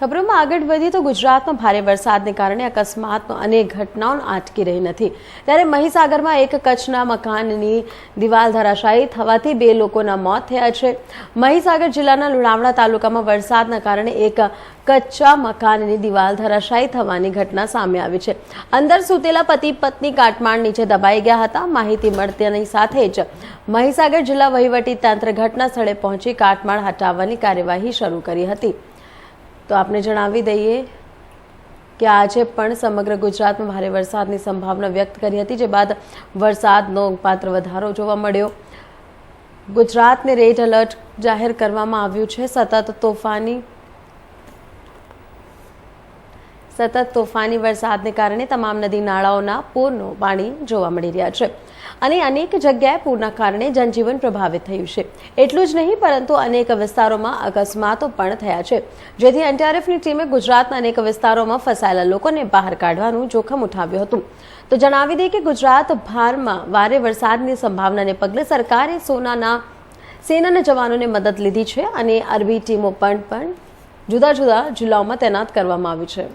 ખબરોમાં આગળ વધીએ તો ગુજરાતમાં ભારે વરસાદને કારણે અકસ્માતનો અનેક ઘટનાઓ આટકી રહી નથી. ત્યારે મહીસાગરમાં એક કચ્છના મકાનની દિવાલ ધરાશાયી થવાથી બે લોકોના મોત થયા છે. મહીસાગર જિલ્લાના લુણાવડા તાલુકામાં વરસાદના કારણે એક કચ્ચા મકાનની દિવાલ ધરાશાયી થવાની ઘટના સામે આવી છે. અંદર સૂતેલા પતિ પત્ની કાટમાળ નીચે દબાઈ ગયા હતા. માહિતી મળતાની સાથે જ મહીસાગર જિલ્લા વહીવટી તંત્ર ઘટના સ્થળે પહોંચી કાટમાળ હટાવવાની કાર્યવાહી શરૂ કરી હતી. તો આપને જણાવી દઈએ કે આજે પણ સમગ્ર ગુજરાતમાં ભારે વરસાદની સંભાવના વ્યક્ત કરી હતી, જે બાદ વરસાદનો પાત્ર વધારો જોવા મળ્યો. ગુજરાતને રેડ એલર્ટ જાહેર કરવામાં આવ્યું છે. સતત તોફાની સતત તોફાની વરસાદને કારણે તમામ નદી, નાળાઓના પૂરનું પાણી જોવા મળી રહ્યા છે. અને અનેક જગ્યાએ પૂરના કારણે જનજીવન પ્રભાવિત થયું છે. એટલું જ નહીં, પરંતુ અનેક વિસ્તારોમાં અકસ્માતો પણ થયા છે. જેથી એનડીઆરએફની ટીમે ગુજરાતના અનેક વિસ્તારોમાં ફસાયેલા લોકોને બહાર કાઢવાનું જોખમ ઉઠાવ્યું હતું. તો જણાવી દઈએ કે ગુજરાત ભારમાં ભારે વરસાદની સંભાવનાને પગલે સરકારે સોનાના, સેનાના જવાનોને મદદ લીધી છે અને અરબી ટીમો પણ પણ જુદા જુદા જિલ્લાઓમાં તૈનાત કરવામાં આવી છે.